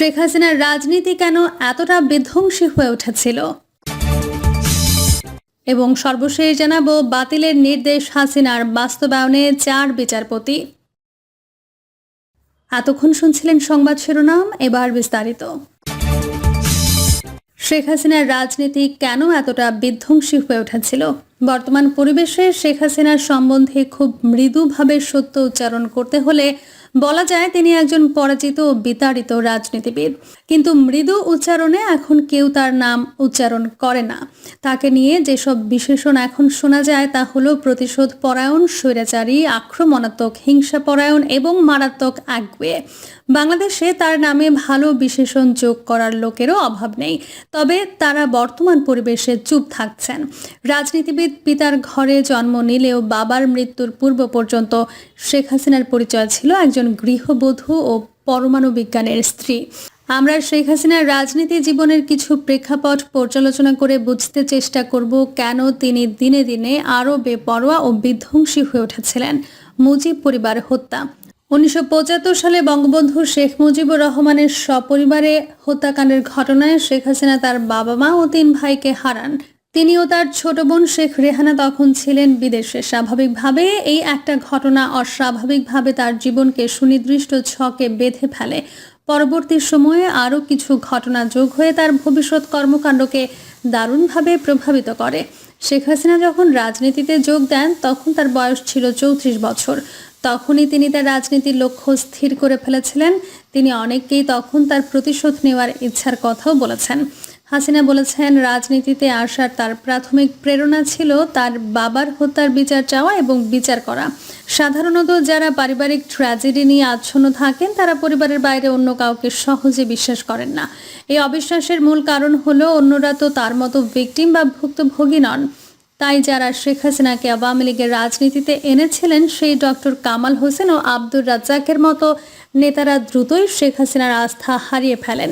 শেখ হাসিনার রাজনীতি কেন এতটা বিধ্বংসী হয়ে উঠেছিল? এবং সর্বশেষ জানাব বাতিলের নির্দেশ হাসিনার বাস্তবায়নে চার বিচারপতি। এতক্ষণ শুনছিলেন সংবাদ শিরোনাম, এবার বিস্তারিত। শেখ হাসিনার রাজনীতি কেন এতটা বিধ্বংসী হয়ে উঠেছিল? বর্তমান পরিবেশে শেখ হাসিনার সম্বন্ধে খুব মৃদুভাবে সত্য উচ্চারণ করতে হলে বলা যায় তিনি একজন পরাজিত ও বিতাড়িত রাজনীতিবিদ। কিন্তু মৃদু উচ্চারণে এখন কেউ তার নাম উচ্চারণ করে না। তাকে নিয়ে যেসব বিশেষণ এখন শোনা যায় তা হলো প্রতিশোধ পরায়ণ, স্বৈরাচারী, আক্রমণাত্মক, হিংসা পরায়ণ এবং মারাত্মক আগ্রহে। বাংলাদেশে তার নামে ভালো বিশেষণ যোগ করার লোকেরও অভাব নেই, তবে তারা বর্তমান পরিবেশে চুপ থাকছেন। রাজনীতিবিদ পিতার ঘরে জন্ম নিলেও বাবার মৃত্যুর পূর্ব পর্যন্ত শেখ হাসিনার পরিচয় ছিল একজন গৃহবধূ ও পরমাণু বিজ্ঞানের স্ত্রী। আমরা শেখ হাসিনার রাজনীতি জীবনের কিছু প্রেক্ষাপট পর্যালোচনা করে বুঝতে চেষ্টা করব কেন তিনি দিনে দিনে আরও বেপরোয়া ও বিধ্বংসী হয়ে উঠেছিলেন। মুজিব পরিবার হত্যা। উনিশশো পঁচাত্তর সালে বঙ্গবন্ধু শেখ মুজিবুর রহমানের সপরিবারে হত্যাকাণ্ডের ঘটনায় শেখ হাসিনা তার বাবা মা ও তিন ভাইকে হারান। তিনি ও তার ছোট বোন শেখ রেহানা তখন ছিলেন বিদেশে। স্বাভাবিকভাবে এই একটা ঘটনা অস্বাভাবিকভাবে তার জীবনকে সুনির্দিষ্ট ছকে বেঁধে ফেলে। পরবর্তী সময়ে আরও কিছু ঘটনা যোগ হয়ে তার ভবিষ্যৎ কর্মকাণ্ডকে দারুণভাবে প্রভাবিত করে। শেখ হাসিনা যখন রাজনীতিতে যোগ দেন, তখন তার বয়স ছিল চৌত্রিশ বছর। তখনই তিনি তার রাজনীতির লক্ষ্য স্থির করে ফেলেছিলেন। তিনি অনেককেই তখন তার প্রতিশোধ নেওয়ার ইচ্ছার কথাও বলেছেন। হাসিনা বলেছেন, রাজনীতিতে আসার তার প্রাথমিক প্রেরণা ছিল তার বাবার হত্যার বিচার চাওয়া এবং বিচার করা। সাধারণত যারা পারিবারিক ট্র্যাজেডি নিয়ে আচ্ছন্ন থাকেন, তারা পরিবারের বাইরে অন্য কাউকে সহজে বিশ্বাস করেন না। এই অবিশ্বাসের মূল কারণ হলো অন্যরা তো তার মতো ভিকটিম বা ভুক্তভোগী নন। তাই যারা শেখ হাসিনাকে আওয়ামী লীগের রাজনীতিতে এনেছিলেন, সেই ডক্টর কামাল হোসেন ও আব্দুর রাজ্জাকের মতো নেতারা দ্রুতই শেখ হাসিনার আস্থা হারিয়ে ফেলেন।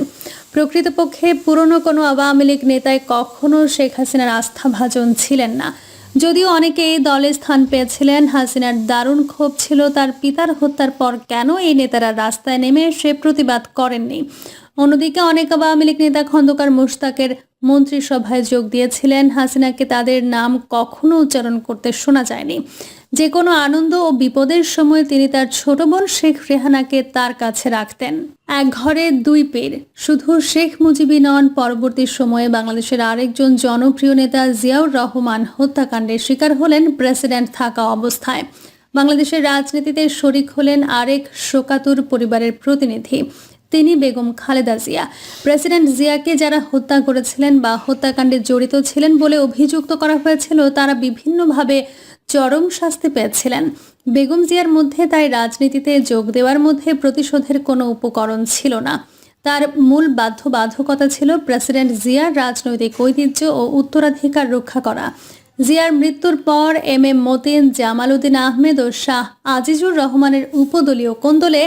প্রকৃতপক্ষে পুরনো কোনো আওয়ামী লীগ নেতায় কখনো শেখ হাসিনার আস্থাভাজন ছিলেন না। যদিও অনেকে এই দলে স্থান পেয়েছিলেন, হাসিনার দারুণ ক্ষোভ ছিল তার পিতার হত্যার পর কেন এই নেতারা রাস্তায় নেমে সে প্রতিবাদ করেননি। অন্যদিকে অনেক আওয়ামী লীগ নেতা খন্দকার মুশতাকের মন্ত্রিসভায় যোগ দিয়েছিলেন হাসিনাকে, তাদের নাম কখনো উচ্চারণ করতে শোনা যায়নি। যে কোনো আনন্দ ও বিপদের সময় তিনি তার ছোট বোন শেখ রেহানাকে তার কাছে রাখতেন। এক ঘরে দুই পের। শুধু শেখ মুজিবই নন, পরবর্তী সময়ে বাংলাদেশের আরেকজন জনপ্রিয় নেতা জিয়াউর রহমান হত্যাকাণ্ডের শিকার হলেন প্রেসিডেন্ট থাকা অবস্থায়। বাংলাদেশের রাজনীতিতে শরিক হলেন আরেক শোকাতুর পরিবারের প্রতিনিধি। তিনি বেগম খালেদা জিয়া। প্রেসিডেন্ট জিয়াকে যারা হত্যা করেছিলেন বা হত্যাকাণ্ডে জড়িত ছিলেন বলে অভিযুক্ত করা হয়েছিল, তারা বিভিন্নভাবে চরম শাস্তি পেয়েছিলেন। বেগম জিয়ার মধ্যে তাই রাজনীতিতে যোগ দেওয়ার মধ্যে প্রতিশোধের কোনো উপকরণ ছিল না। তার মূল বাধ্যবাধকতা ছিল প্রেসিডেন্ট জিয়ার রাজনৈতিক ঐতিহ্য ও উত্তরাধিকার রক্ষা করা। জিয়ার মৃত্যুর পর এম এম মতিন জামাল উদ্দিন আহমেদ ও শাহ আজিজুর রহমানের উপদলীয় কোন্দলে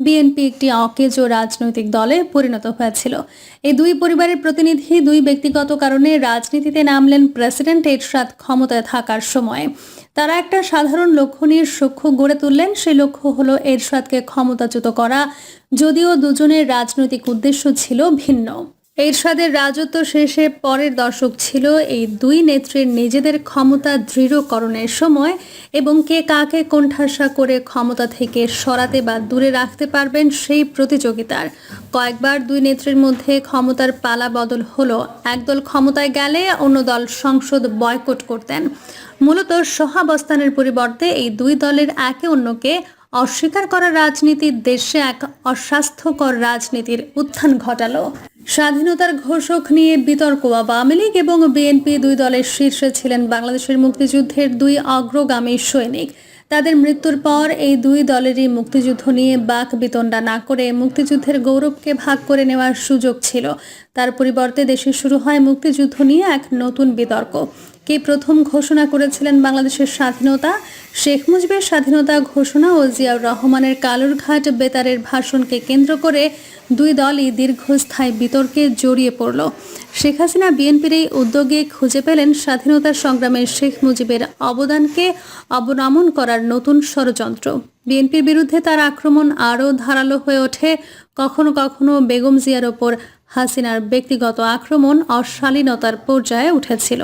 বিএনপি একটি অকেজ ও রাজনৈতিক দলে পরিণত হয়েছিল। এই দুই পরিবারের প্রতিনিধি দুই ব্যক্তিগত কারণে রাজনীতিতে নামলেন প্রেসিডেন্ট এরশাদ ক্ষমতায় থাকার সময়। তারা একটা সাধারণ লক্ষ্য নিয়ে সূক্ষ্ম গড়ে তুললেন। সেই লক্ষ্য হলো এরশাদকে ক্ষমতাচ্যুত করা। যদিও দুজনের রাজনৈতিক উদ্দেশ্য ছিল ভিন্ন। এরশাদের রাজত্ব শেষে পরের দশক ছিল এই দুই নেত্রীর নিজেদের ক্ষমতা দৃঢ়করণের সময় এবং কে কাকে কোণঠাসা করে ক্ষমতা থেকে সরাতে বা দূরে রাখতে পারবেন সেই প্রতিযোগিতার। কয়েকবার দুই নেত্রীর মধ্যে ক্ষমতার পালা বদল হলো। একদল ক্ষমতায় গেলে অন্য দল সংসদ বয়কট করতেন। মূলত সহাবস্থানের পরিবর্তে এই দুই দলের একে অন্যকে অস্বীকার করা রাজনীতি দেশে এক অস্বাস্থ্যকর রাজনীতির উত্থান ঘটালো। স্বাধীনতার ঘোষক নিয়ে বিতর্ক আওয়ামী লীগ এবং বিএনপি দুই দলের শীর্ষে ছিলেন বাংলাদেশের মুক্তিযুদ্ধের দুই অগ্রগামী সৈনিক। তাদের মৃত্যুর পর এই দুই দলেরই মুক্তিযুদ্ধ নিয়ে বাক বিতণ্ডা না করে মুক্তিযুদ্ধের গৌরবকে ভাগ করে নেওয়ার সুযোগ ছিল। তার পরিবর্তে দেশে শুরু হয় মুক্তিযুদ্ধ নিয়ে এক নতুন বিতর্ক। কে প্রথম ঘোষণা করেছিলেন বাংলাদেশের স্বাধীনতা? শেখ মুজিবের স্বাধীনতা ঘোষণা ও জিয়াউর রহমানের কালুরঘাট বেতারের ভাষণকে কেন্দ্র করে দুই দলই দীর্ঘস্থায়ী বিতর্কে জড়িয়ে পড়ল। শেখ হাসিনা বিএনপির এই উদ্যোগে খুঁজে পেলেন স্বাধীনতা সংগ্রামে শেখ মুজিবের অবদানকে অবনমন করার নতুন ষড়যন্ত্র। বিএনপির বিরুদ্ধে তার আক্রমণ আরও ধারালো হয়ে ওঠে। কখনো কখনো বেগম জিয়ার ওপর হাসিনার ব্যক্তিগত আক্রমণ অশালীনতার পর্যায়ে উঠেছিল।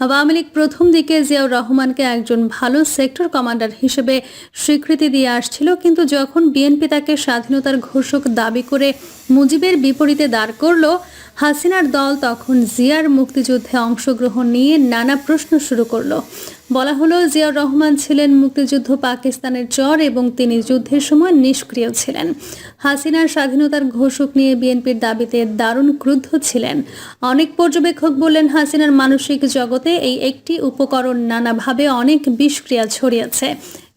আওয়ামী লীগ প্রথম দিকে জিয়াউর রহমানকে একজন ভালো সেক্টর কমান্ডার হিসেবে স্বীকৃতি দিয়ে আসছিল, কিন্তু যখন বিএনপি তাকে স্বাধীনতার ঘোষক দাবি করে মুজিবের বিপরীতে দাঁড় করল হাসিনার দল তখন জিয়ার মুক্তিযুদ্ধে অংশগ্রহণ নিয়ে নানা প্রশ্ন শুরু করল। বলা হলো, জিয়াউর রহমান ছিলেন মুক্তিযুদ্ধ পাকিস্তানের চর এবং তিনি যুদ্ধের সময় নিষ্ক্রিয় ছিলেন। হাসিনার স্বাধীনতার ঘোষক নিয়ে বিএনপির দাবিতে দারুণ ক্রুদ্ধ ছিলেন। অনেক পর্যবেক্ষক বললেন, হাসিনার মানসিক জগতে এই একটি উপকরণ নানাভাবে অনেক বিষক্রিয়া ছড়িয়েছে।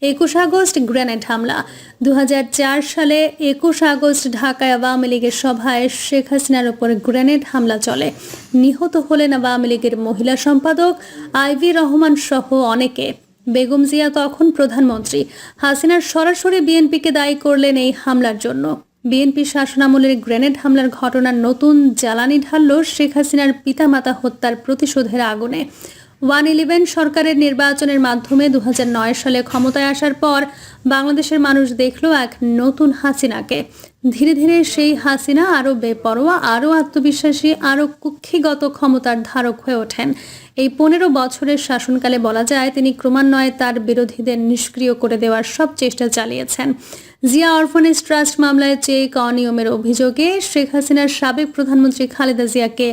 একুশ আগস্ট গ্রেনেড হামলা। দুই হাজার চার সালে একুশ আগস্ট ঢাকায় আওয়ামী লীগের সভায় শেখ হাসিনার উপর গ্রেনেড হামলা চলে। নিহত হলেন আওয়ামী লীগের মহিলা সম্পাদক আইভি রহমান সহ অনেকে। বেগম জিয়া তখন প্রধানমন্ত্রী। হাসিনার সরাসরি বিএনপিকে দায়ী করলেন এই হামলার জন্য। বিএনপি শাসনামলের গ্রেনেড হামলার ঘটনার নতুন জ্বালানি ঢালল শেখ হাসিনার পিতামাতা হত্যার প্রতিশোধের আগুনে। ওয়ান ইলেভেন সরকারের নির্বাচনের মাধ্যমে দু হাজার নয় সালে ক্ষমতায় আসার পর বাংলাদেশের মানুষ দেখল এক নতুন হাসিনাকে। ধীরে ধীরে সেই হাসিনা আরও বেপরোয়া, আরও আত্মবিশ্বাসী, আরও কুক্ষিগত ক্ষমতার ধারক হয়ে ওঠেন। এই পনেরো বছরের শাসনকালে বলা যায়, তিনি ক্রমান্বয়ে তার বিরোধীদের নিষ্ক্রিয় করে দেওয়ার সব চেষ্টা চালিয়েছেন। জিয়া অরফানেজ ট্রাস্ট মামলায় চেক অনিয়মের অভিযোগে শেখ হাসিনার সাবেক প্রধানমন্ত্রী খালেদা জিয়াকে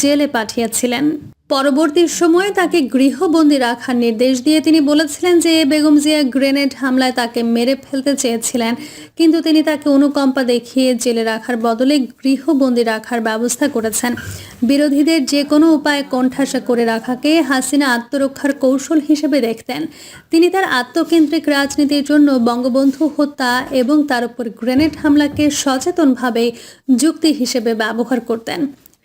জেলে পাঠিয়েছিলেন। পরবর্তী সময়ে তাকে গৃহবন্দী রাখার নির্দেশ দিয়ে তিনি বলেছিলেন যে বেগম জিয়া গ্রেনেড হামলায় তাকে মেরে ফেলতে চেয়েছিলেন, কিন্তু তিনি তাকে অনুকম্পা দেখিয়ে জেলে রাখার বদলে গৃহবন্দী রাখার ব্যবস্থা করেছেন। বিরোধীদের যে কোনো উপায়ে কোণঠাসা করে রাখাকে হাসিনা আত্মরক্ষার কৌশল হিসেবে দেখতেন। তিনি তার আত্মকেন্দ্রিক রাজনীতির জন্য বঙ্গবন্ধু হত্যা এবং তার উপর গ্রেনেড হামলাকে সচেতনভাবে যুক্তি হিসেবে ব্যবহার করতেন।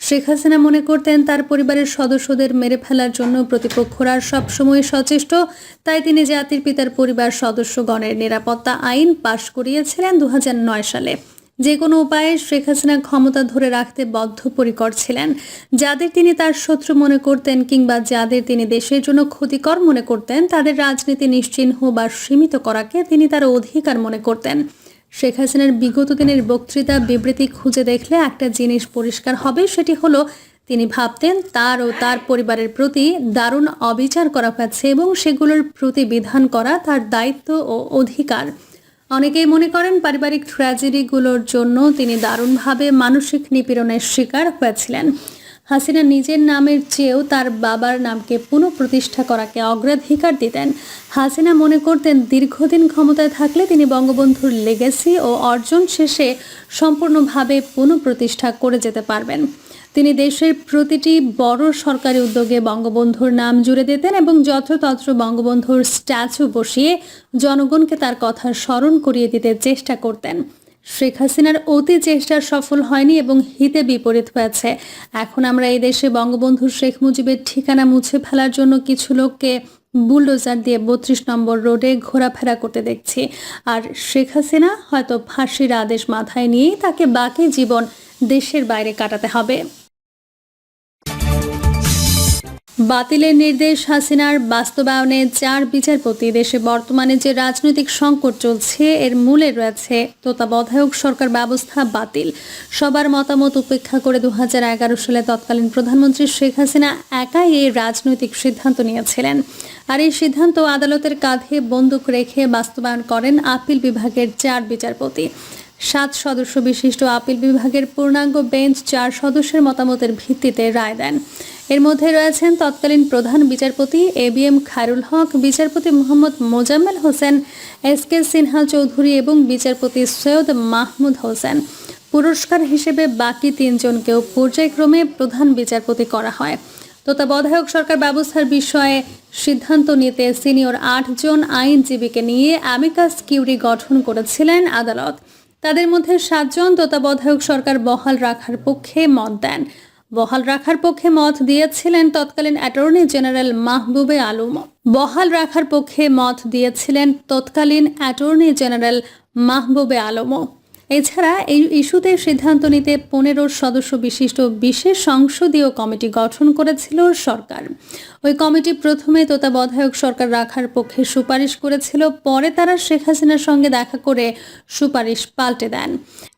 শেখ হাসিনা মনে করতেন তার পরিবারের সদস্যদের মেরে ফেলার জন্য প্রতিপক্ষরা সবসময় সচেষ্ট। তাই তিনি জাতির পিতার পরিবার সদস্যগণের নিরাপত্তা আইন পাশ করিয়েছিলেন দু হাজার নয় সালে। যে কোনো উপায়ে শেখ হাসিনা ক্ষমতা ধরে রাখতে বদ্ধপরিকর ছিলেন। যাদের তিনি তার শত্রু মনে করতেন কিংবা যাদের তিনি দেশের জন্য ক্ষতিকর মনে করতেন, তাদের রাজনীতি নিশ্চিহ্ন বা সীমিত করাকে তিনি তার অধিকার মনে করতেন। শেখ হাসিনার বিগত দিনের বক্তৃতা বিবৃতি খুঁজে দেখলে একটা জিনিস পরিষ্কার হবে, সেটি হলো তিনি ভাবতেন তার ও তার পরিবারের প্রতি দারুণ অবিচার করা হয়েছে এবং সেগুলোর প্রতি বিধান করা তার দায়িত্ব ও অধিকার। অনেকেই মনে করেন পারিবারিক ট্র্যাজেডিগুলোর জন্য তিনি দারুণভাবে মানসিক নিপীড়নের শিকার হয়েছিলেন। হাসিনা নিজের নামের চেয়েও তার বাবার নামকে পুনঃপ্রতিষ্ঠা করাকে অগ্রাধিকার দিতেন। হাসিনা মনে করতেন দীর্ঘদিন ক্ষমতায় থাকলে তিনি বঙ্গবন্ধুর লেগেসি ও অর্জন শেষে সম্পূর্ণভাবে পুনঃপ্রতিষ্ঠা করে যেতে পারবেন। তিনি দেশের প্রতিটি বড় সরকারি উদ্যোগে বঙ্গবন্ধুর নাম জুড়ে দিতেন এবং যত্রতত্র বঙ্গবন্ধুর স্ট্যাচু বসিয়ে জনগণকে তার কথা স্মরণ করিয়ে দিতে চেষ্টা করতেন। শেখ হাসিনার অতি চেষ্টা সফল হয়নি এবং হিতে বিপরীত হয়েছে। এখন আমরা এই দেশে বঙ্গবন্ধু শেখ মুজিবের ঠিকানা মুছে ফেলার জন্য কিছু লোককে বুলডোজার দিয়ে বত্রিশ নম্বর রোডে ঘোরাফেরা করতে দেখছি। আর শেখ হাসিনা হয়তো ফাঁসির আদেশ মাথায় নিয়েই তাকে বাকি জীবন দেশের বাইরে কাটাতে হবে। বাতিলের নির্দেশ হাসিনার বাস্তবায়নে চার বিচারপতি দেশে বর্তমানে যে রাজনৈতিক সংকট চলছে, এর মূলে রয়েছে তত্ত্বাবধায়ক সরকার ব্যবস্থা বাতিল। সবার মতামত উপেক্ষা করে দুহাজার এগারো সালে তৎকালীন প্রধানমন্ত্রী শেখ হাসিনা একাই এই রাজনৈতিক সিদ্ধান্ত নিয়েছিলেন। আর এই সিদ্ধান্ত আদালতের কাঁধে বন্দুক রেখে বাস্তবায়ন করেন আপিল বিভাগের চার বিচারপতি। সাত সদস্য বিশিষ্ট আপিল বিভাগের পূর্ণাঙ্গ বেঞ্চ চার সদস্যের মতামতের ভিত্তিতে রায় দেন। এর মধ্যে রয়েছেন তৎকালীন প্রধান বিচারপতি A B M Khairul Haque, বিচারপতি মোহাম্মদ মোজাম্মেল হোসেন, এস কে সিনহা চৌধুরী এবং বিচারপতি সৈয়দ মাহমুদ হোসেন। পুরস্কার হিসেবে বাকি তিনজনকেও পর্যায়ক্রমে প্রধান বিচারপতি করা হয়। তত্ত্বাবধায়ক সরকার ব্যবস্থার বিষয়ে সিদ্ধান্ত নিতে সিনিয়র আটজন আইনজীবীকে নিয়ে অ্যামিকাস কিউরি গঠন করেছিলেন আদালত। তাদের মধ্যে সাতজন তত্ত্বাবধায়ক সরকার বহাল রাখার পক্ষে মত দেন। বহাল রাখার পক্ষে মত দিয়েছিলেন তৎকালীন অ্যাটর্নি জেনারেল মাহবুবে আলম। বহাল রাখার পক্ষে মত দিয়েছিলেন তৎকালীন অ্যাটর্নি জেনারেল মাহবুবে আলমও এছাড়া এই ইস্যুতে সিদ্ধান্ত নিতে পনেরো সদস্য বিশিষ্ট বিশেষ সংসদীয় কমিটি গঠন করেছিল সরকার। ওই কমিটি প্রথমে তত্ত্বাবধায়ক সরকার রাখার পক্ষে সুপারিশ করেছিল, পরে তারা শেখ হাসিনার সঙ্গে দেখা করে সুপারিশ পাল্টে দেন।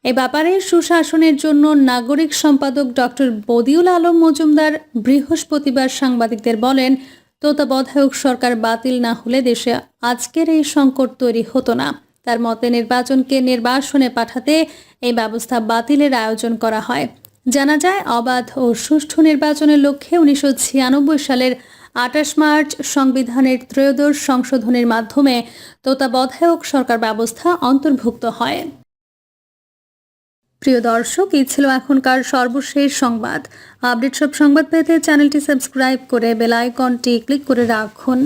এ ব্যাপারে সুশাসনের জন্য নাগরিক সম্পাদক ডক্টর বদিউল আলম মজুমদার বৃহস্পতিবার সাংবাদিকদের বলেন, তত্ত্বাবধায়ক সরকার বাতিল না হলে দেশে আজকের এই সংকট তৈরি হতো না। তার মতে নির্বাচনকে নির্বাসনে পাঠাতে এই ব্যবস্থা বাতিলের আয়োজন করা হয়। জানা যায়, অবাধ ও সুষ্ঠু নির্বাচনের লক্ষ্যে উনিশশো ছিয়ানব্বই সালের আঠাশ মার্চ সংবিধানের ত্রয়োদশ সংশোধনের মাধ্যমে তত্ত্বাবধায়ক সরকার ব্যবস্থা অন্তর্ভুক্ত হয়। প্রিয় দর্শক, এই ছিল এখনকার সর্বশেষ সংবাদ। আপডেট সব সংবাদ পেতে চ্যানেলটি সাবস্ক্রাইব করে বেল আইকনটি ক্লিক করে রাখুন।